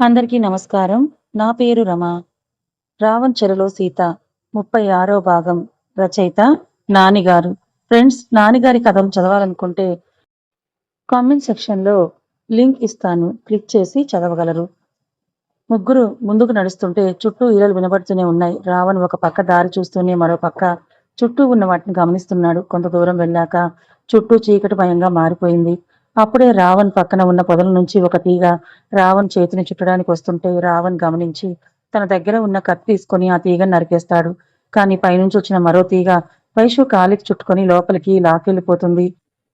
అందరికీ నమస్కారం. నా పేరు రమ. రావణ్ చెరలో సీత. ముప్పై ఆరో భాగం. రచయిత నానిగారు. ఫ్రెండ్స్ నానిగారి కథను చదవాలనుకుంటే కామెంట్ సెక్షన్లో లింక్ ఇస్తాను. క్లిక్ చేసి చదవగలరు. ముగ్గురు ముందుకు నడుస్తుంటే చుట్టూ ఈరలు వినబడుతూనే ఉన్నాయి. రావణ్ ఒక పక్క దారి చూస్తూనే మరో పక్క చుట్టూ ఉన్న వాటిని గమనిస్తున్నాడు. కొంత దూరం వెళ్ళాక చుట్టూ చీకటి భయంగా మారిపోయింది. అప్పుడే రావణ్ పక్కన ఉన్న పొదల నుంచి ఒక తీగ రావణ్ చేతిని చుట్టడానికి వస్తుంటే రావణ్ గమనించి తన దగ్గర ఉన్న కత్తి తీసుకొని ఆ తీగను నరికేస్తాడు. కానీ పైనుంచి వచ్చిన మరో తీగ వైషు కాలికి చుట్టుకొని లోపలికి లాకెళ్ళిపోతుంది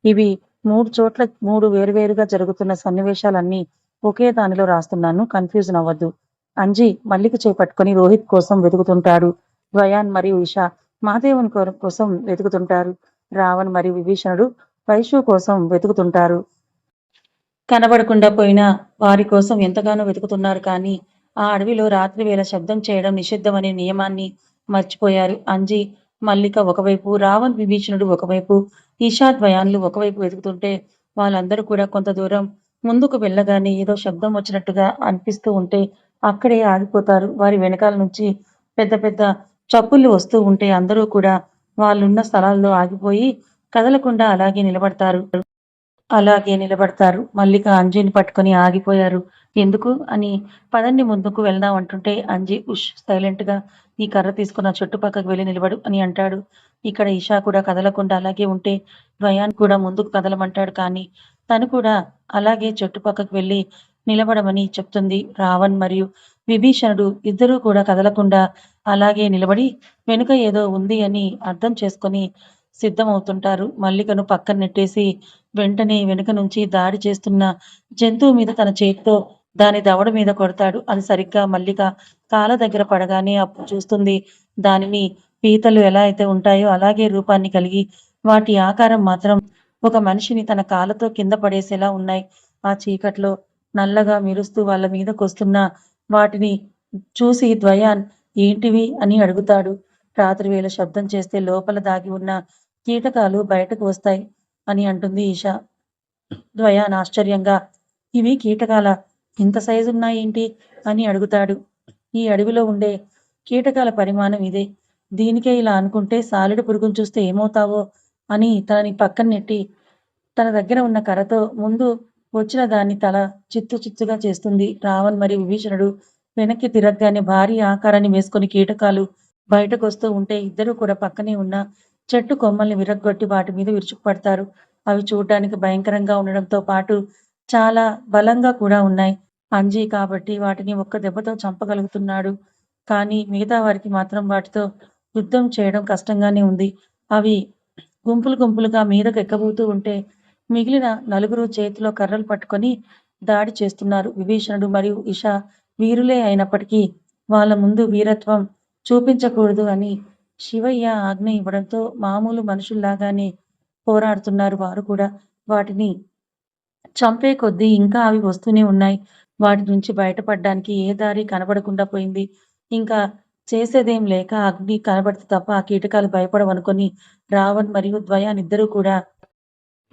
ఇవి మూడు చోట్ల మూడు వేరువేరుగా జరుగుతున్న సన్నివేశాలన్నీ ఒకే దానిలో రాస్తున్నాను. కన్ఫ్యూజన్ అవ్వద్దు అంజీ మల్లిక చేపట్టుకుని రోహిత్ కోసం వెతుకుతుంటాడు. ద్వయాన్ మరియు ఇషా మహాదేవన్ కోసం వెతుకుతుంటారు. రావణ్ మరియు విభీషణుడు వైషు కోసం వెతుకుతుంటారు. కనబడకుండా పోయినా వారి కోసం ఎంతగానో వెతుకుతున్నారు కానీ ఆ అడవిలో రాత్రి వేళ శబ్దం చేయడం నిషిద్ధమనే నియమాన్ని మర్చిపోయారు. అంజి మల్లిక ఒకవైపు రావణ్ విభీషణుడు ఒకవైపు ఈషాద్వయాన్లు ఒకవైపు వెతుకుతుంటే వాళ్ళందరూ కూడా కొంత దూరం ముందుకు వెళ్ళగానే ఏదో శబ్దం వచ్చినట్టుగా అనిపిస్తూ ఉంటే అక్కడే ఆగిపోతారు. వారి వెనకాల నుంచి పెద్ద పెద్ద చప్పుళ్ళు వస్తూ ఉంటే అందరూ కూడా వాళ్ళున్న స్థలాల్లో ఆగిపోయి కదలకుండా అలాగే నిలబడతారు. అలాగే నిలబడతారు. మల్లిక అంజీని పట్టుకొని ఆగిపోయారు. ఎందుకు అని పదండి ముందుకు వెళ్దాం అంటుంటే అంజీ ఉష్ సైలెంట్గా ఈ కర్ర తీసుకున్న చుట్టుపక్కకు వెళ్ళి నిలబడు అని అంటాడు. ఇక్కడ ఇషా కూడా కదలకుండా అలాగే ఉంటే ద్వయాన్ కూడా ముందుకు కదలమంటాడు. కానీ తను కూడా అలాగే చుట్టుపక్కకు వెళ్ళి నిలబడమని చెప్తుంది రావణ్ మరియు విభీషణుడు. ఇద్దరూ కూడా కదలకుండా అలాగే నిలబడి వెనుక ఏదో ఉంది అని అర్థం చేసుకొని సిద్ధమవుతుంటారు. మల్లికను పక్కన నెట్టేసి వెంటనే వెనుక నుంచి దాడి చేస్తున్న జంతువు మీద తన చేతితో దాని దవడ మీద కొడతాడు. అది సరిగ్గా మల్లిక కాల దగ్గర పడగానే అప్పుడు చూస్తుంది దానిని పీతలు ఎలా అయితే ఉంటాయో అలాగే రూపాన్ని కలిగి వాటి ఆకారం మాత్రం ఒక మనిషిని తన కాళ్ళతో కింద పడేసేలా ఉన్నాయి. ఆ చీకట్లో నల్లగా మెరుస్తూ వాళ్ళ మీదకొస్తున్న వాటిని చూసి ద్వయాన్ ఏంటివి? అని అడుగుతాడు. రాత్రి వేళ శబ్దం చేస్తే లోపల దాగి ఉన్న కీటకాలు బయటకు వస్తాయి అని అంటుంది ఈషా. ద్వయాన్ ఆశ్చర్యంగా ఇవి కీటకాల? ఇంత సైజు ఉన్నాయేంటి? అని అడుగుతాడు. ఈ అడవిలో ఉండే కీటకాల పరిమాణం ఇదే. దీనికే ఇలా అనుకుంటే సాలిడు పురుగును చూస్తే ఏమవుతావో అని తనని పక్కన నెట్టి తన దగ్గర ఉన్న కర్రతో ముందు వచ్చిన దాన్ని తల చిత్తు చిత్తుగా చేస్తుంది. రావణ్ మరియు విభీషణుడు వెనక్కి తిరగగానే భారీ ఆకారాన్ని వేసుకొని కీటకాలు బయటకు వస్తూ ఉంటే ఇద్దరు కూడా పక్కనే ఉన్న చెట్టు కొమ్మల్ని విరగ్గొట్టి వాటి మీద విరుచుకుపడతారు. అవి చూడడానికి భయంకరంగా ఉండడంతో పాటు చాలా బలంగా కూడా ఉన్నాయి. అంజీ కాబట్టి వాటిని ఒక్క దెబ్బతో చంపగలుగుతున్నాడు. కానీ మిగతా వారికి మాత్రం వాటితో యుద్ధం చేయడం కష్టంగానే ఉంది. అవి గుంపులు గుంపులుగా మీదకు ఎక్కబోతూ ఉంటే మిగిలిన నలుగురు చేతిలో కర్రలు పట్టుకొని దాడి చేస్తున్నారు. విభీషణుడు మరియు ఇషా వీరులే అయినప్పటికీ వాళ్ళ ముందు వీరత్వం చూపించకూడదు అని శివయ్య ఆజ్ఞ ఇవ్వడంతో మామూలు మనుషుల్లాగానే పోరాడుతున్నారు వారు కూడా. వాటిని చంపే కొద్దీ ఇంకా అవి వస్తూనే ఉన్నాయి. వాటి నుంచి బయటపడడానికి ఏ దారి కనబడకుండా పోయింది. ఇంకా చేసేదేం లేక అగ్ని కనబడితే తప్ప ఆ కీటకాలు భయపడవనుకొని రావణ్ మరియు ద్వయాన్ ఇద్దరూ కూడా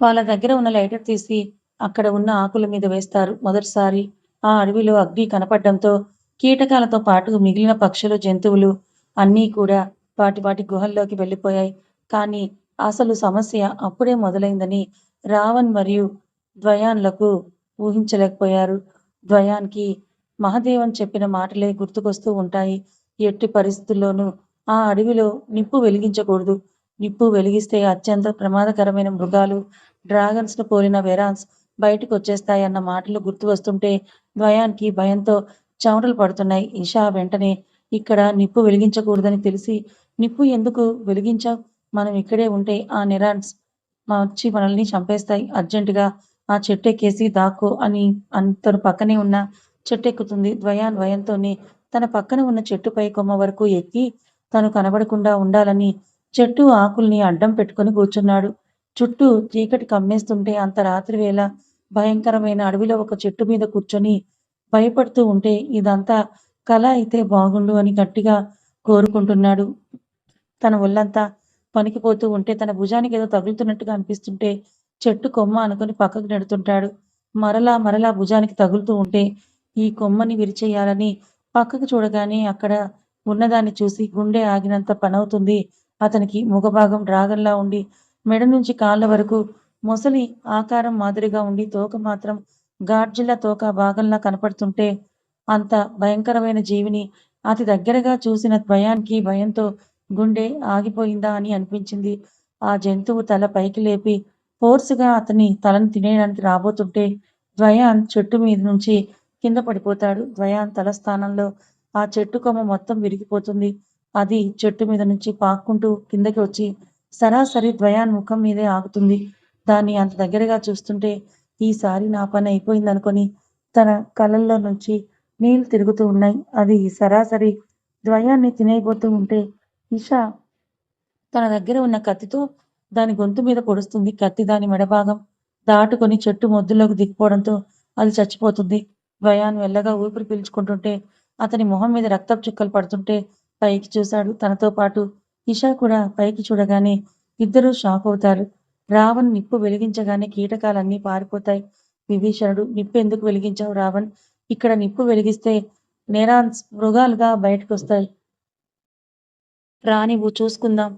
వాళ్ళ దగ్గర ఉన్న లైటర్ తీసి అక్కడ ఉన్న ఆకుల మీద వేస్తారు. మొదటిసారి ఆ అడవిలో అగ్ని కనపడడంతో కీటకాలతో పాటు మిగిలిన పక్షులు జంతువులు అన్నీ కూడా వాటి వాటి గుహల్లోకి వెళ్ళిపోయాయి. కానీ అసలు సమస్య అప్పుడే మొదలైందని రావణ్ మరియు ద్వయాన్లకు ఊహించలేకపోయారు. ద్వయాన్కి మహదేవన్ చెప్పిన మాటలే గుర్తుకొస్తూ ఉంటాయి. ఎట్టి పరిస్థితుల్లోనూ ఆ అడవిలో నిప్పు వెలిగించకూడదు. నిప్పు వెలిగిస్తే అత్యంత ప్రమాదకరమైన మృగాలు డ్రాగన్స్ను పోలిన వెరాన్స్ బయటకు వచ్చేస్తాయి అన్న మాటలు గుర్తు వస్తుంటే ద్వయానికి భయంతో చెమటలు పడుతున్నాయి. ఇషా వెంటనే ఇక్కడ నిప్పు వెలిగించకూడదని తెలిసి నిప్పు ఎందుకు వెలిగించావు? మనం ఇక్కడే ఉంటే ఆ నెరాన్స్ వచ్చి మనల్ని చంపేస్తాయి. అర్జెంటుగా ఆ చెట్టు ఎక్కేసి దాక్కో అని అంతను తను పక్కనే ఉన్న చెట్టు ఎక్కుతుంది ద్వయాన్ ద్వయంతోనే తన పక్కన ఉన్న చెట్టుపై కొమ్మ వరకు ఎక్కి తను కనబడకుండా ఉండాలని చెట్టు ఆకుల్ని అడ్డం పెట్టుకొని కూర్చున్నాడు. చుట్టూ చీకటి కమ్మేస్తుంటే అంత రాత్రి వేళ భయంకరమైన అడవిలో ఒక చెట్టు మీద కూర్చొని భయపడుతూ ఉంటే ఇదంతా కళ అయితే బాగుండు అని గట్టిగా కోరుకుంటున్నాడు. తన ఒళ్ళంతా పనికిపోతూ ఉంటే తన భుజానికి ఏదో తగులుతున్నట్టుగా అనిపిస్తుంటే చెట్టు కొమ్మ అనుకుని పక్కకు నెడుతుంటాడు. మరలా మరలా భుజానికి తగులుతూ ఉంటే ఈ కొమ్మని విరిచేయాలని పక్కకు చూడగానే అక్కడ ఉన్నదాన్ని చూసి గుండె ఆగినంత పనవుతుంది. అతనికి ముఖభాగం డ్రాగన్లా ఉండి మెడ నుంచి కాళ్ళ వరకు మొసలి ఆకారం మాదిరిగా ఉండి తోక మాత్రం గాడ్జిల్లా తోక భాగంలా కనపడుతుంటే అంత భయంకరమైన జీవిని అతి దగ్గరగా చూసిన భయానికి భయంతో గుండె ఆగిపోయిందా అని అనిపించింది. ఆ జంతువు తల పైకి లేపి ఫోర్స్గా అతని తలను తినేయడానికి రాబోతుంటే ద్వయాన్ చెట్టు మీద నుంచి కింద పడిపోతాడు. ద్వయాన్ తల స్థానంలో ఆ చెట్టు కొమ్మ మొత్తం విరిగిపోతుంది. అది చెట్టు మీద నుంచి పాక్కుంటూ కిందకి వచ్చి సరాసరి ద్వయాన్ ముఖం మీదే ఆగుతుంది. దాన్ని అంత దగ్గరగా చూస్తుంటే ఈసారి నా పని అయిపోయింది అనుకొని తన కళ్ళల్లో నుంచి నీళ్ళు తిరుగుతూ ఉన్నాయి. అది సరాసరి ద్వయాన్ని తినేయబోతూ ఉంటే ఇషా తన దగ్గర ఉన్న కత్తితో దాని గొంతు మీద పొడుస్తుంది కత్తి దాని మెడభాగం. దాటుకొని చెట్టు మొద్దులోకి దిగిపోవడంతో అది చచ్చిపోతుంది. భయాన్ వెళ్ళగా ఊపిరి పీల్చుకుంటుంటే అతని మొహం మీద రక్తపు చుక్కలు పడుతుంటే పైకి చూశాడు. తనతో పాటు ఇషా కూడా పైకి చూడగానే ఇద్దరూ షాక్ అవుతారు. రావణ్ నిప్పు వెలిగించగానే కీటకాలన్నీ పారిపోతాయి. విభీషణుడు నిప్పు ఎందుకు వెలిగించావు రావణ్? ఇక్కడ నిప్పు వెలిగిస్తే నేరాన్స్ మృగాలుగా బయటకు వస్తాయి రా నువ్వు చూసుకుందాం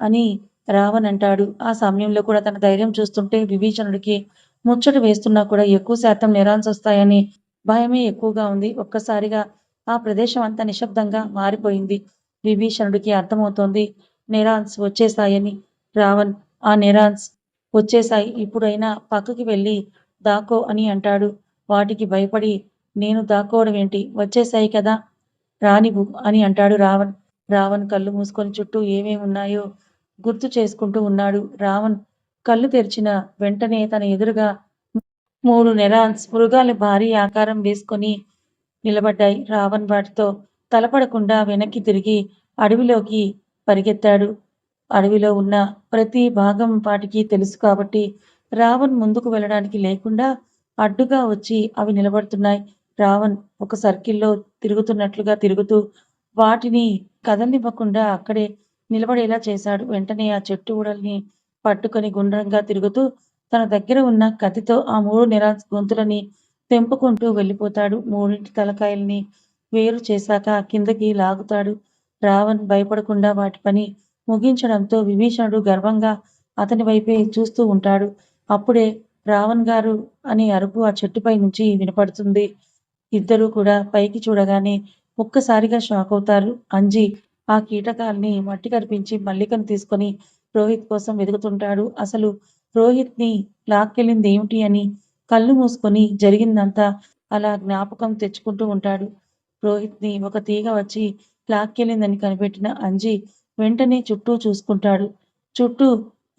అని రావణ్ అంటాడు. ఆ సమయంలో కూడా తన ధైర్యం చూస్తుంటే విభీషణుడికి ముచ్చట వేస్తున్నా కూడా ఎక్కువ శాతం నెరాన్స్ వస్తాయని భయమే ఎక్కువగా ఉంది. ఒక్కసారిగా ఆ ప్రదేశం అంతా నిశ్శబ్దంగా మారిపోయింది. విభీషణుడికి అర్థమవుతోంది నెరాన్స్ వచ్చేసాయని రావణ్ ఆ నెరాన్స్ వచ్చేసాయి ఇప్పుడైనా పక్కకి వెళ్ళి దాక్కో అని అంటాడు. వాటికి భయపడి నేను దాక్కోవడం ఏంటి వచ్చేసాయి కదా రానివు అని అంటాడు రావణ్. రావణ్ కళ్ళు మూసుకొని చుట్టూ ఏమేమి ఉన్నాయో గుర్తు చేసుకుంటూ ఉన్నాడు. రావణ్ కళ్ళు తెరిచిన వెంటనే తన ఎదురుగా మూడు నెరాన్స్ మృగాల భారీ ఆకారం వేసుకొని నిలబడ్డాయి. రావణ్ వాటితో తలపడకుండా వెనక్కి తిరిగి అడవిలోకి పరిగెత్తాడు. అడవిలో ఉన్న ప్రతి భాగం వాటికి తెలుసు కాబట్టి రావణ్ ముందుకు వెళ్ళడానికి లేకుండా అడ్డుగా వచ్చి అవి నిలబడుతున్నాయి. రావణ్ ఒక సర్కిల్లో తిరుగుతున్నట్లుగా తిరుగుతూ వాటిని కదలనివ్వకుండా అక్కడే నిలబడేలా చేశాడు. వెంటనే ఆ చెట్టు ఊడల్ని పట్టుకొని గుండ్రంగా తిరుగుతూ తన దగ్గర ఉన్న కత్తితో ఆ మూడు నెల గొంతులని తెంపుకుంటూ వెళ్ళిపోతాడు. మూడింటి తలకాయల్ని వేరు చేశాక కిందకి లాగుతాడు. రావణ్ భయపడకుండా వాటి పని ముగించడంతో విభీషణుడు గర్వంగా అతని వైపే చూస్తూ ఉంటాడు. అప్పుడే రావణ్ గారు అనే అరుపు ఆ చెట్టుపై నుంచి వినపడుతుంది. ఇద్దరూ కూడా పైకి చూడగానే ఒక్కసారిగా షాక్ అవుతారు. అంజి ఆ కీటకాల్ని మట్టి కనిపించి మల్లికను తీసుకొని రోహిత్ కోసం వెతుకుతుంటాడు. అసలు రోహిత్ని లాక్కెళ్ళింది ఏమిటి అని కళ్ళు మూసుకొని జరిగిందంతా అలా జ్ఞాపకం తెచ్చుకుంటూ ఉంటాడు. రోహిత్ని ఒక తీగ వచ్చి లాక్కెళ్ళిందని కనిపెట్టిన అంజి వెంటనే చుట్టూ చూసుకుంటాడు. చుట్టూ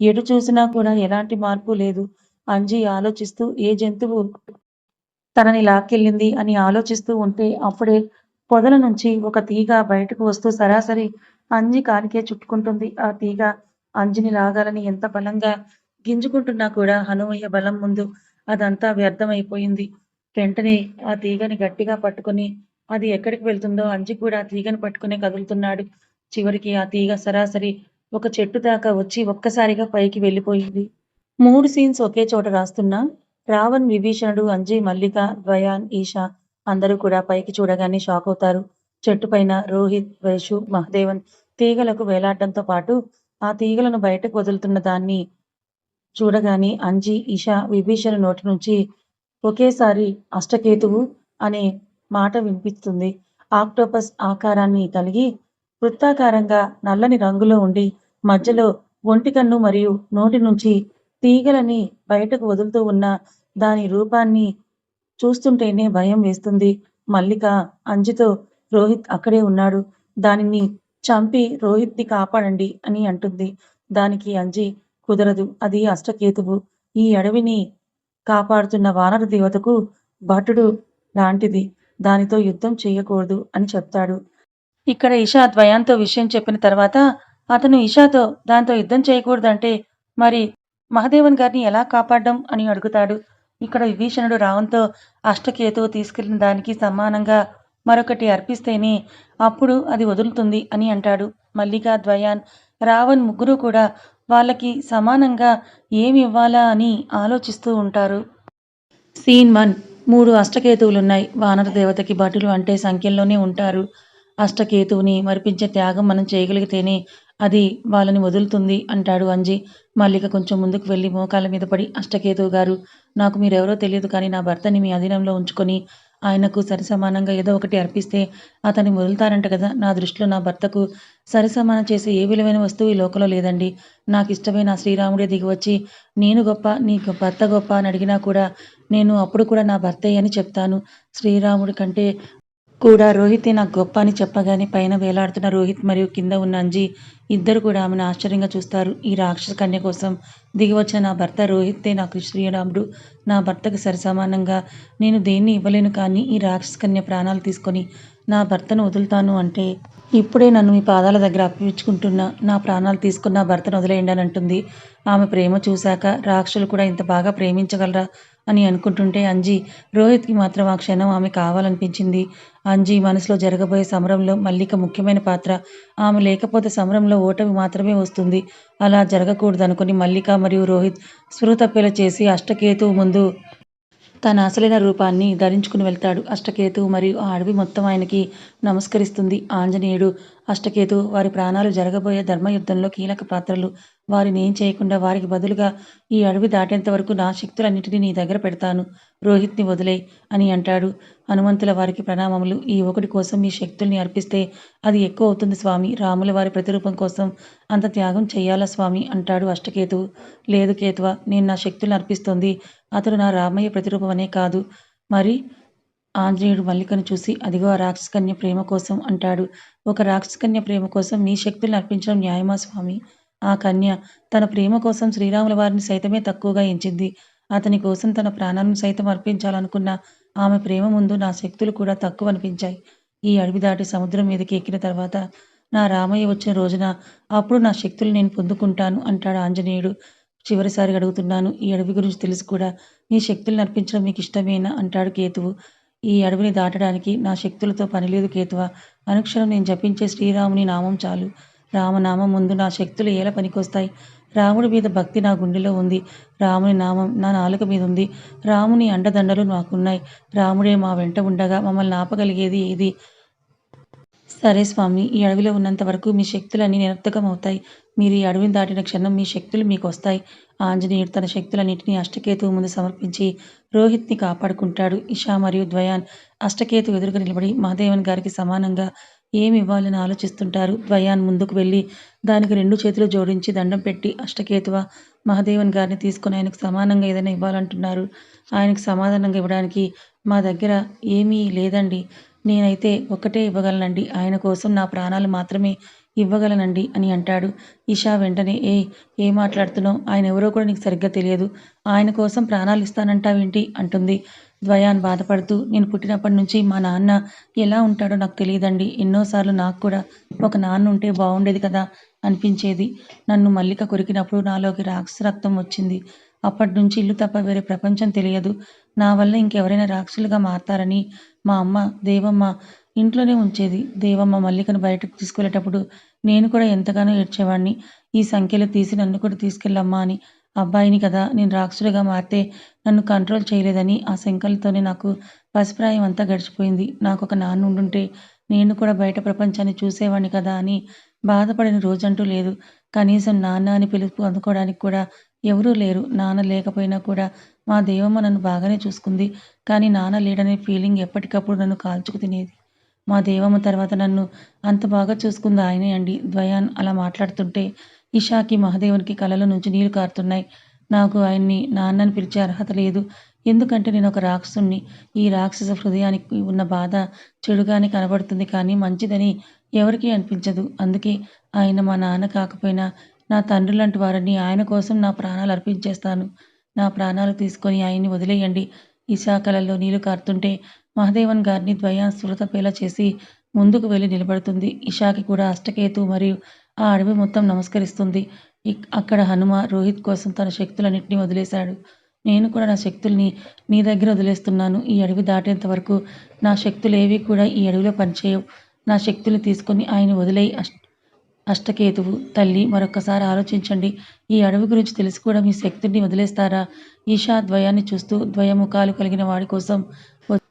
ఎటు చూసినా కూడా ఎలాంటి మార్పు లేదు. అంజి ఆలోచిస్తూ ఏ జంతువు తనని లాక్కెళ్ళింది? అని ఆలోచిస్తూ ఉంటే అప్పుడే పొదల నుంచి ఒక తీగ బయటకు వస్తూ సరాసరి అంజి కాలికే చుట్టుకుంటుంది. ఆ తీగ అంజిని లాగాలని ఎంత బలంగా గింజుకుంటున్నా కూడా హనుమయ్య బలం ముందు అదంతా వ్యర్థమైపోయింది. వెంటనే ఆ తీగని గట్టిగా పట్టుకొని అది ఎక్కడికి వెళ్తుందో అంజి కూడా ఆ తీగని పట్టుకునే కదులుతున్నాడు. చివరికి ఆ తీగ సరాసరి ఒక చెట్టు దాకా వచ్చి ఒక్కసారిగా పైకి వెళ్ళిపోయింది. మూడు సీన్స్ ఒకే చోట రాస్తున్నా. రావణ్ విభీషణుడు అంజి మల్లిక ద్వయాన్ ఈషా అందరూ కూడా పైకి చూడగానే షాక్ అవుతారు. చెట్టు పైన రోహిత్ వైషు మహదేవన్ తీగలకు వేలాడడంతో పాటు ఆ తీగలను బయటకు వదులుతున్న దాన్ని చూడగానే అంజి ఇషా విభీషణ నోటి నుంచి ఒకేసారి అష్టకేతువు అనే మాట వినిపిస్తుంది. ఆక్టోపస్ ఆకారాన్ని కలిగి వృత్తాకారంగా నల్లని రంగులో ఉండి మధ్యలో ఒంటి కన్ను మరియు నోటి నుంచి తీగలని బయటకు వదులుతూ ఉన్న దాని రూపాన్ని చూస్తుంటేనే భయం వేస్తుంది. మల్లిక అంజితో రోహిత్ అక్కడే ఉన్నాడు. దానిని చంపి రోహిత్ని కాపాడండి అని అంటుంది. దానికి అంజి కుదరదు అది అష్టకేతువు. ఈ అడవిని కాపాడుతున్న వానర దేవతకు భటుడు లాంటిది. దానితో యుద్ధం చేయకూడదు అని చెప్తాడు. ఇక్కడ ఇషా ద్వయాంతో విషయం చెప్పిన తర్వాత అతను ఇషాతో దాంతో యుద్ధం చేయకూడదంటే మరి మహదేవన్ గారిని ఎలా కాపాడడం? అని అడుగుతాడు. ఇక్కడ విభీషణుడు రావంతో అష్టకేతువు తీసుకెళ్ళిన దానికి సమానంగా మరొకటి అర్పిస్తేనే అప్పుడు అది వదులుతుంది అని అంటాడు మల్లిక ద్వయాన్. రావణ్ ముగ్గురు కూడా వాళ్ళకి సమానంగా ఏమి ఇవ్వాలా అని ఆలోచిస్తూ ఉంటారు. Scene one. మూడు అష్టకేతువులున్నాయి. వానర దేవతకి భటులు అంటే సంఖ్యల్లోనే ఉంటారు. అష్టకేతువుని మరిపించే త్యాగం మనం చేయగలిగితేనే అది వాళ్ళని వదులుతుంది అంటాడు అంజి. మల్లిక కొంచెం ముందుకు వెళ్ళి మోకాళ్ళ మీద పడి అష్టకేతువు గారు నాకు మీరెవరో తెలియదు కానీ నా భర్తని మీ అధీనంలో ఉంచుకొని ఆయనకు సరిసమానంగా ఏదో ఒకటి అర్పిస్తే అతన్ని వదులుతారంట కదా. నా దృష్టిలో నా భర్తకు సరిసమానం చేసే ఏ విలువైన వస్తువు ఈ లోకంలో లేదండి. నాకు ఇష్టమైన శ్రీరాముడే దిగివచ్చి నేను గొప్ప నీ భర్త గొప్ప అని అడిగినా కూడా నేను అప్పుడు కూడా నా భర్తే అని చెప్తాను. శ్రీరాముడి కంటే కూడా రోహితే నాకు గొప్ప అని చెప్పగానే పైన వేలాడుతున్న రోహిత్ మరియు కింద ఉన్న అంజి ఇద్దరు కూడా ఆమెను ఆశ్చర్యంగా చూస్తారు. ఈ రాక్షస కన్య కోసం దిగివచ్చిన నా భర్త రోహితే నాకు శ్రీరాముడు నా భర్తకు సరిసమానంగా నేను దేన్ని ఇవ్వలేను కానీ ఈ రాక్షస కన్య ప్రాణాలు తీసుకొని నా భర్తను వదులుతాను అంటే ఇప్పుడే నన్ను మీ పాదాల దగ్గర అప్పించుకుంటున్నా నా ప్రాణాలు తీసుకున్న భర్తను వదిలేయండి అని అంటుంది. ఆమె ప్రేమ చూశాక రాక్షసులు కూడా ఇంత బాగా ప్రేమించగలరా? అని అనుకుంటుంటే అంజి రోహిత్కి మాత్రం ఆ క్షణం ఆమె కావాలనిపించింది. అంజి మనసులో జరగబోయే సమరంలో మల్లిక ముఖ్యమైన పాత్ర. ఆమె లేకపోతే సమరంలో ఓటమి మాత్రమే వస్తుంది. అలా జరగకూడదనుకుని మల్లిక మరియు రోహిత్ స్పృహతప్పేలు చేసి అష్టకేతువు ముందు తన అసలైన రూపాన్ని ధరించుకుని వెళ్తాడు. అష్టకేతువు మరియు ఆ అడవి మొత్తం ఆయనకి నమస్కరిస్తుంది. ఆంజనేయుడు అష్టకేతు వారి ప్రాణాలు జరగబోయే ధర్మయుద్ధంలో కీలక పాత్రలు. వారిని ఏం చేయకుండా వారికి బదులుగా ఈ అడవి దాటేంత వరకు నా శక్తులన్నింటినీ నీ దగ్గర పెడతాను. రోహిత్ని వదిలే అని అంటాడు. హనుమంతుల వారికి ప్రణామములు. ఈ ఒకటి కోసం మీ శక్తుల్ని అర్పిస్తే అది ఎక్కువ అవుతుంది స్వామి. రాముల వారి ప్రతిరూపం కోసం అంత త్యాగం చెయ్యాలా స్వామి? అంటాడు అష్టకేతువు. లేదు కేతువ నేను నా శక్తుల్ని అర్పిస్తుంది. అతడు నా రామయ్య ప్రతిరూపం అనే కాదు. మరి? ఆంజనేయుడు మల్లికను చూసి అదిగో ఆ రాక్షసకన్య ప్రేమ కోసం అంటాడు. ఒక రాక్షసకన్య ప్రేమ కోసం మీ శక్తుల్ని అర్పించడం న్యాయమా స్వామి? ఆ కన్య తన ప్రేమ కోసం శ్రీరాముల వారిని సైతమే తక్కువగా ఎంచింది అతని కోసం తన ప్రాణాలను సైతం అర్పించాలనుకున్న ఆమె ప్రేమ ముందు నా శక్తులు కూడా తక్కువ అనిపించాయి. ఈ అడవి దాటి సముద్రం మీదకి ఎక్కిన తర్వాత నా రామయ్య వచ్చిన రోజున అప్పుడు నా శక్తులు నేను పొందుకుంటాను అంటాడు ఆంజనేయుడు. చివరిసారి అడుగుతున్నాను ఈ అడవి గురించి తెలుసు కూడా. మీ శక్తులను అర్పించడం మీకు ఇష్టమేనా? అంటాడు కేతువు. ఈ అడవిని దాటడానికి నా శక్తులతో పనిలేదు కేతువ. అనుక్షణం నేను జపించే శ్రీరాముని నామం చాలు. రామనామం ముందు నా శక్తులు ఎలా పనికొస్తాయి? రాముడి మీద భక్తి నా గుండెలో ఉంది. రాముని నామం నా నాలుక మీద ఉంది. రాముని అండదండలు నాకున్నాయి. రాముడే మా వెంట ఉండగా మమ్మల్ని ఆపగలిగేది ఏది? సరే స్వామి ఈ అడవిలో ఉన్నంత వరకు మీ శక్తులన్నీ నిరర్థకం అవుతాయి మీరు ఈ అడవిని దాటిన క్షణం మీ శక్తులు మీకు వస్తాయి ఆంజనేయుడు తన శక్తులన్నింటినీ అష్టకేతువు ముందు సమర్పించి రోహిత్ని కాపాడుకుంటాడు. ఇషా మరియు ద్వయాన్ అష్టకేతు ఎదురుగా నిలబడి మహాదేవన్ గారికి సమానంగా ఏమి ఇవ్వాలని ఆలోచిస్తుంటారు? ద్వయాన్ ముందుకు వెళ్ళి దానికి రెండు చేతులు జోడించి దండం పెట్టి అష్టకేతువ మహదేవన్ గారిని తీసుకుని ఆయనకు సమానంగా ఏదైనా ఇవ్వాలంటున్నారు. ఆయనకు సమాధానంగా ఇవ్వడానికి మా దగ్గర ఏమీ లేదండి. నేనైతే ఒక్కటే ఇవ్వగలనండి. ఆయన కోసం నా ప్రాణాలు మాత్రమే ఇవ్వగలనండి అని అంటాడు. ఇషా వెంటనే ఏ ఏం మాట్లాడుతున్నావు? ఆయన ఎవరో కూడా నీకు సరిగ్గా తెలియదు. ఆయన కోసం ప్రాణాలు ఇస్తానంటావేంటి? అంటుంది. ద్వయాన్ బాధపడుతూ నేను పుట్టినప్పటి నుంచి మా నాన్న ఎలా ఉంటాడో నాకు తెలియదండి. ఎన్నోసార్లు నాకు కూడా ఒక నాన్న ఉంటే బాగుండేది కదా అనిపించేది. నన్ను మల్లిక కొరికినప్పుడు నాలోకి రాక్షస రక్తం వచ్చింది. అప్పటి నుంచి ఇల్లు తప్ప వేరే ప్రపంచం తెలియదు. నా వల్ల ఇంకెవరైనా రాక్షసులుగా మారతారని మా అమ్మ దేవమ్మ ఇంట్లోనే ఉంచేది. దేవమ్మ మల్లికను బయటకు తీసుకెళ్ళేటప్పుడు నేను కూడా ఎంతగానో ఏడ్చేవాడిని ఈ సంఖ్యలు తీసి నన్ను కూడా తీసుకెళ్ళమ్మా అని అబ్బాయిని కదా నేను రాక్షసుడిగా మారితే నన్ను కంట్రోల్ చేయలేదని ఆ శంకలతోనే నాకు పసిప్రాయం అంతా గడిచిపోయింది. నాకు ఒక నాన్న ఉండుంటే నేను కూడా బయట ప్రపంచాన్ని చూసేవాడిని కదా అని బాధపడిన రోజంటూ లేదు. కనీసం నాన్న అని పిలుపు అందుకోవడానికి కూడా ఎవరూ లేరు. నాన్న లేకపోయినా కూడా మా దేవమ్మ నన్ను బాగానే చూసుకుంది. కానీ నాన్న లేడనే ఫీలింగ్ ఎప్పటికప్పుడు నన్ను కాల్చుకు తినేది. మా దేవమ్మ తర్వాత నన్ను అంత బాగా చూసుకుంది ఆయనే అండి. ద్వయాన్ అలా మాట్లాడుతుంటే ఇషాకి మహాదేవునికి కళ్ళల నుంచి నీళ్ళు కారుతున్నాయి. నాకు ఆయన్ని నాన్నని పిలిచే అర్హత లేదు. ఎందుకంటే నేను ఒక రాక్షసుణ్ణి. ఈ రాక్షస హృదయానికి ఉన్న బాధ చెడుగానే కనబడుతుంది కానీ మంచిదని ఎవరికీ అనిపించదు. అందుకే ఆయన మా నాన్న కాకపోయినా నా తండ్రి లాంటి వారిని ఆయన కోసం నా ప్రాణాలు అర్పించేస్తాను. నా ప్రాణాలు తీసుకొని ఆయన్ని వదిలేయండి. ఇషా కళల్లో నీళ్ళు కారుతుంటే మహదేవన్ గారిని ద్వయా సురతపేలా చేసి ముందుకు వెళ్ళి నిలబడుతుంది. ఇషాకి కూడా అష్టకేతు మరియు ఆ అడవి మొత్తం నమస్కరిస్తుంది. అక్కడ హనుమ రోహిత్ కోసం తన శక్తులన్నింటినీ వదిలేశాడు. నేను కూడా నా శక్తుల్ని నీ దగ్గర వదిలేస్తున్నాను. ఈ అడవి దాటేంత వరకు నా శక్తులు ఏవి కూడా ఈ అడవిలో పనిచేయవు. నా శక్తుల్ని తీసుకొని ఆయన వదిలేయి అష్టకేతువు. తల్లి మరొకసారి ఆలోచించండి. ఈ అడవి గురించి తెలిసి కూడా మీ శక్తిని వదిలేస్తారా? ఈషా ద్వయాన్ని చూస్తూ ద్వయముఖాలు కలిగిన వాడి కోసం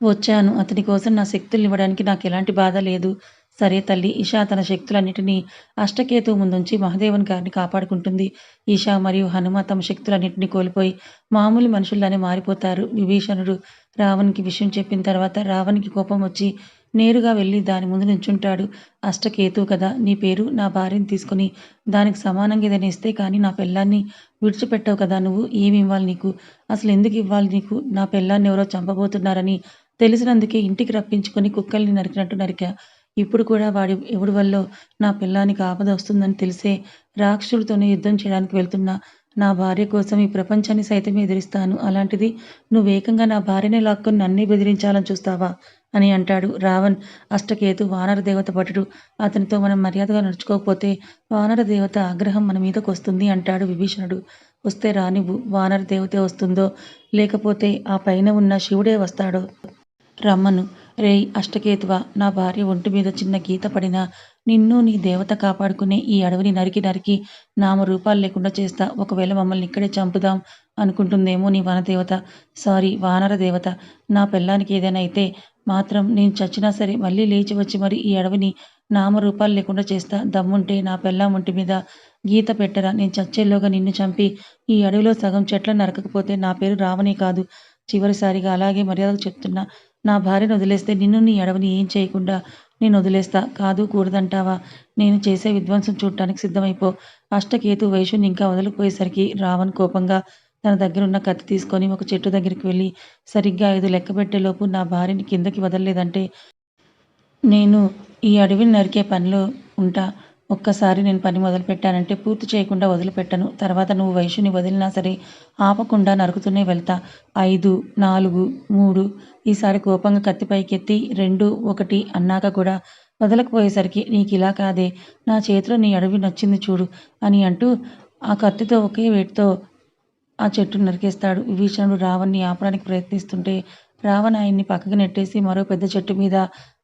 వచ్చాను. అతని కోసం నా శక్తుల్ని ఇవ్వడానికి నాకు ఎలాంటి బాధ లేదు. సరే తల్లి ఈషా తన శక్తులన్నిటినీ అష్టకేతువు ముందుంచి మహదేవన్ గారిని కాపాడుకుంటుంది. ఈషా మరియు హనుమ తమ శక్తులన్నింటినీ కోల్పోయి మామూలు మనుషుల్లానే మారిపోతారు. విభీషణుడు రావణ్కి విషయం చెప్పిన తర్వాత రావణ్కి కోపం వచ్చి నేరుగా వెళ్ళి దాని ముందు నించుంటాడు. అష్టకేతు కదా నీ పేరు నా భార్యని తీసుకుని దానికి సమానంగా ఏదైనా ఇస్తే కానీ నా పెళ్ళాన్ని విడిచిపెట్టవు కదా నువ్వు ఏమి ఇవ్వాలి నీకు? అసలు ఎందుకు ఇవ్వాలి నీకు? నా పెళ్ళాన్ని ఎవరో చంపబోతున్నారని తెలిసినందుకే ఇంటికి రప్పించుకొని కుక్కల్ని నరికినట్టు నరికా. ఇప్పుడు కూడా వాడి ఎవడి వల్ల నా పిల్లానికి ఆపద వస్తుందని తెలిసే రాక్షసుడితోనే యుద్ధం చేయడానికి వెళ్తున్నా నా భార్య కోసం ఈ ప్రపంచాన్ని సైతం ఎదిరిస్తాను. అలాంటిది నువ్వు ఏకంగా నా భార్యనే లాక్కొని నన్నే బెదిరించాలని చూస్తావా? అని అంటాడు రావణ్. అష్టకేతు వానర దేవత భటుడు. అతనితో మనం మర్యాదగా నడుచుకోకపోతే వానర దేవత ఆగ్రహం మన మీదకు వస్తుంది అంటాడు విభీషణుడు. వస్తే రానివ్వు వానర దేవతే వస్తుందో లేకపోతే ఆ పైన ఉన్న శివుడే వస్తాడో? రమ్మను. రేయ్ అష్టకేతువ నా భార్య ఒంటి మీద చిన్న గీత పడినా నిన్ను నీ దేవత కాపాడుకునే ఈ అడవిని నరికి నరికి నామ రూపాలు లేకుండా చేస్తా. ఒకవేళ మమ్మల్ని ఇక్కడే చంపుదాం అనుకుంటుందేమో నీ వనదేవత. సారీ వానర దేవత. నా పెళ్ళానికి ఏదైనా అయితే మాత్రం నేను చచ్చినా సరే మళ్ళీ లేచి వచ్చి మరి ఈ అడవిని నామరూపాలు లేకుండా చేస్తా. దమ్ముంటే నా పెళ్ళాం ఒంటి మీద గీత పెట్టరా. నేను చచ్చేలోగా నిన్ను చంపి ఈ అడవిలో సగం చెట్లను నరకకపోతే నా పేరు రావనే కాదు. చివరిసారిగా అలాగే మర్యాదకు చెప్తున్నా. నా భార్యను వదిలేస్తే నిన్ను నీ అడవిని ఏం చేయకుండా నేను వదిలేస్తా. కాదు కూడదంటావా? నేను చేసే విధ్వంసం చూడటానికి సిద్ధమైపో. అష్టకేతు వైశ్యుని ఇంకా వదిలిపోయేసరికి రావణ్ కోపంగా తన దగ్గరున్న కత్తి తీసుకొని ఒక చెట్టు దగ్గరికి వెళ్ళి సరిగ్గా ఐదు లెక్కబెట్టేలోపు నా భార్యని కిందకి వదలలేదంటే నేను ఈ అడవిని నరికే పనిలో ఉంటా. ఒక్కసారి నేను పని మొదలుపెట్టానంటే పూర్తి చేయకుండా వదిలిపెట్టను. తర్వాత నువ్వు వైశ్యుని వదిలినా సరే ఆపకుండా నరుకుతూనే వెళ్తా. ఐదు నాలుగు మూడు. ఈసారి కోపంగా కత్తి పైకెత్తి రెండు ఒకటి అన్నాక కూడా వదలకపోయేసరికి నీకు ఇలా కాదే. నా చేతిలో నీ అడవి నచ్చింది చూడు అని అంటూ ఆ కత్తితో ఒకే వేటితో ఆ చెట్టు నరికేస్తాడు. విభీషణుడు రావణ్ణి ఆపడానికి ప్రయత్నిస్తుంటే రావణ ఆయన్ని పక్కకు నెట్టేసి మరో పెద్ద చెట్టు మీద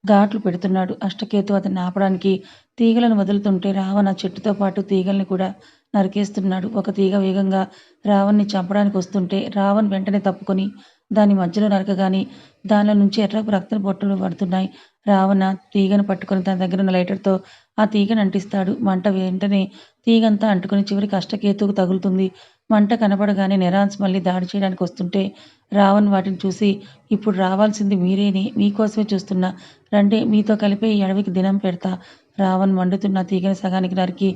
ఘాట్లు పెడుతున్నాడు. అష్టకేతు అతన్ని ఆపడానికి తీగలను వదులుతుంటే రావణ చెట్టుతో పాటు తీగల్ని కూడా నరికేస్తున్నాడు. ఒక తీగ వేగంగా రావణ్ణి చంపడానికి వస్తుంటే రావణ్ వెంటనే తప్పుకొని దాని మధ్యలో నరకగాని దానిలో నుంచి ఎర్రపు రక్త బొట్టలు పడుతున్నాయి. రావణ తీగను పట్టుకొని తన దగ్గర ఉన్న లైటర్తో ఆ తీగను అంటిస్తాడు. మంట వెంటనే తీగంతా అంటుకుని చివరి కష్టకేతువుకు తగులుతుంది. మంట కనపడగానే నెరాన్స్ మళ్ళీ దాడి చేయడానికి వస్తుంటే రావణ్ వాటిని చూసి ఇప్పుడు రావాల్సింది మీరేనే మీకోసమే చూస్తున్నా. రండి మీతో కలిపే ఈ అడవికి దినం పెడతా. రావణ్ మండుతున్న తీగని సగానికి నరికి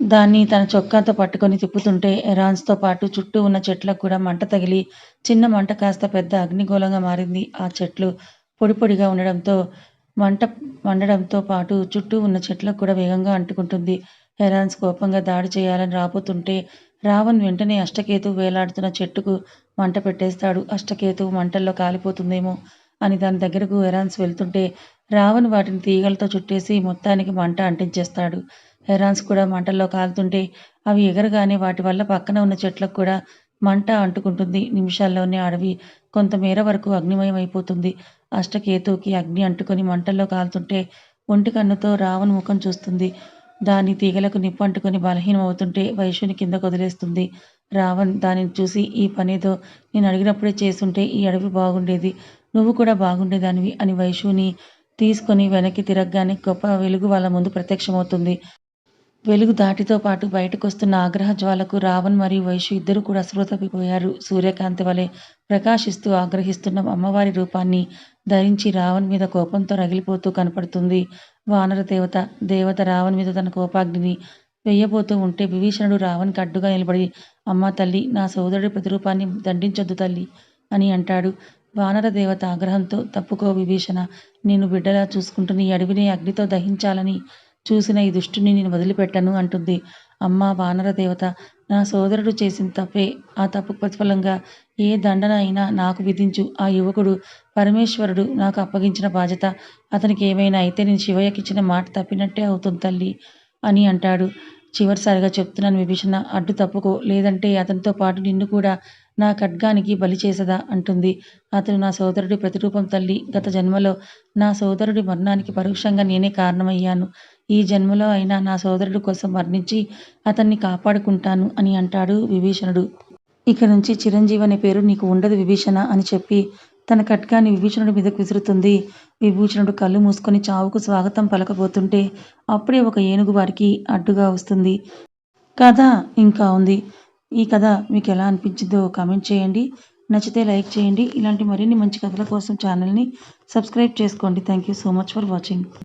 దాన్ని తన చొక్కాతో పట్టుకొని తిప్పుతుంటే ఎరాన్స్తో పాటు చుట్టూ ఉన్న చెట్లకు కూడా మంట తగిలి చిన్న మంట కాస్త పెద్ద అగ్నిగోళంగా మారింది. ఆ చెట్లు పొడి పొడిగా ఉండడంతో మంట మండడంతో పాటు చుట్టూ ఉన్న చెట్లకు కూడా వేగంగా అంటుకుంటుంది. హెరాన్స్ కోపంగా దాడి చేయాలని రాబోతుంటే రావణ్ వెంటనే అష్టకేతు వేలాడుతున్న చెట్టుకు మంట పెట్టేస్తాడు. అష్టకేతు మంటల్లో కాలిపోతుందేమో అని దాని దగ్గరకు హెరాన్స్ వెళ్తుంటే రావణ్ వాటిని తీగలతో చుట్టేసి మొత్తానికి మంట అంటించేస్తాడు. హెరాన్స్ కూడా మంటల్లో కాలుతుంటే అవి ఎగరగానే వాటి వల్ల పక్కన ఉన్న చెట్లకు కూడా మంట అంటుకుంటుంది. నిమిషాల్లోనే అడవి కొంతమేర వరకు అగ్నిమయం అయిపోతుంది అష్టకేతువుకి అగ్ని అంటుకొని మంటల్లో కాలుతుంటే ఒంటి కన్నుతో రావణ్ ముఖం చూస్తుంది. దాని తీగలకు నిప్పు అంటుకొని బలహీనం అవుతుంటే వైశ్యుని కింద వదిలేస్తుంది రావణ్ దానిని చూసి ఈ పనేదో నేను అడిగినప్పుడే చేసుంటే ఈ అడవి బాగుండేది. నువ్వు కూడా బాగుండేదానివి అని వైశ్యుని తీసుకొని వెనక్కి తిరగగానే గొప్ప వెలుగు వాళ్ళ ముందు ప్రత్యక్షమవుతుంది. వెలుగు దాటితో పాటు బయటకొస్తున్న ఆగ్రహ జ్వాలకు రావణ్ మరియు వైశ్యు ఇద్దరు కూడా స్పృహ సూర్యకాంతి వలె ప్రకాశిస్తూ ఆగ్రహిస్తున్న అమ్మవారి రూపాన్ని ధరించి రావణ్ మీద కోపంతో రగిలిపోతూ కనపడుతుంది. వానర దేవత దేవత రావణ్ మీద తన కోపాగ్నిని వెయ్యబోతూ ఉంటే విభీషణుడు రావణ్కి అడ్డుగా నిలబడి అమ్మ తల్లి నా సోదరుడి ప్రతిరూపాన్ని దండించొద్దు తల్లి అని అంటాడు. వానర దేవత ఆగ్రహంతో తప్పుకో విభీషణ నేను బిడ్డలా చూసుకుంటుని అడవిని అగ్నితో దహించాలని చూసిన ఈ దుష్టుని నేను వదిలిపెట్టను అంటుంది. అమ్మ వానర దేవత నా సోదరుడు చేసిన తప్పే. ఆ తప్పు ప్రతిఫలంగా ఏ దండన అయినా నాకు విధించు. ఆ యువకుడు పరమేశ్వరుడు నాకు అప్పగించిన బాధ్యత. అతనికి ఏమైనా అయితే నేను శివయ్యకి ఇచ్చిన మాట తప్పినట్టే అవుతుంది తల్లి అని అంటాడు. చివరిసారిగా చెప్తున్నాను విభీషణ అడ్డు తప్పుకో లేదంటే అతనితో పాటు నిన్ను కూడా నా ఖడ్గానికి బలి చేసదా అంటుంది. అతను నా సోదరుడి ప్రతిరూపం తల్లి. గత జన్మలో నా సోదరుడి మరణానికి పరోక్షంగా నేనే కారణమయ్యాను. ఈ జన్మలో అయినా నా సోదరుడి కోసం మరణించి అతన్ని కాపాడుకుంటాను అని అంటాడు విభీషణుడు. ఇక నుంచి చిరంజీవి అనే పేరు నీకు ఉండదు విభీషణ అని చెప్పి తన ఖడ్గాన్ని విభీషణుడి మీదకు విసురుతుంది విభూషణుడు కళ్ళు మూసుకొని చావుకు స్వాగతం పలకబోతుంటే అప్పుడే ఒక ఏనుగు వారికి అడ్డుగా వస్తుంది. కథ ఇంకా ఉంది. ఈ కథ మీకు ఎలా అనిపించిందో కామెంట్ చేయండి. నచ్చితే లైక్ చేయండి. ఇలాంటి మరిన్ని మంచి కథల కోసం ఛానల్ని సబ్స్క్రైబ్ చేసుకోండి. Thank you so much for watching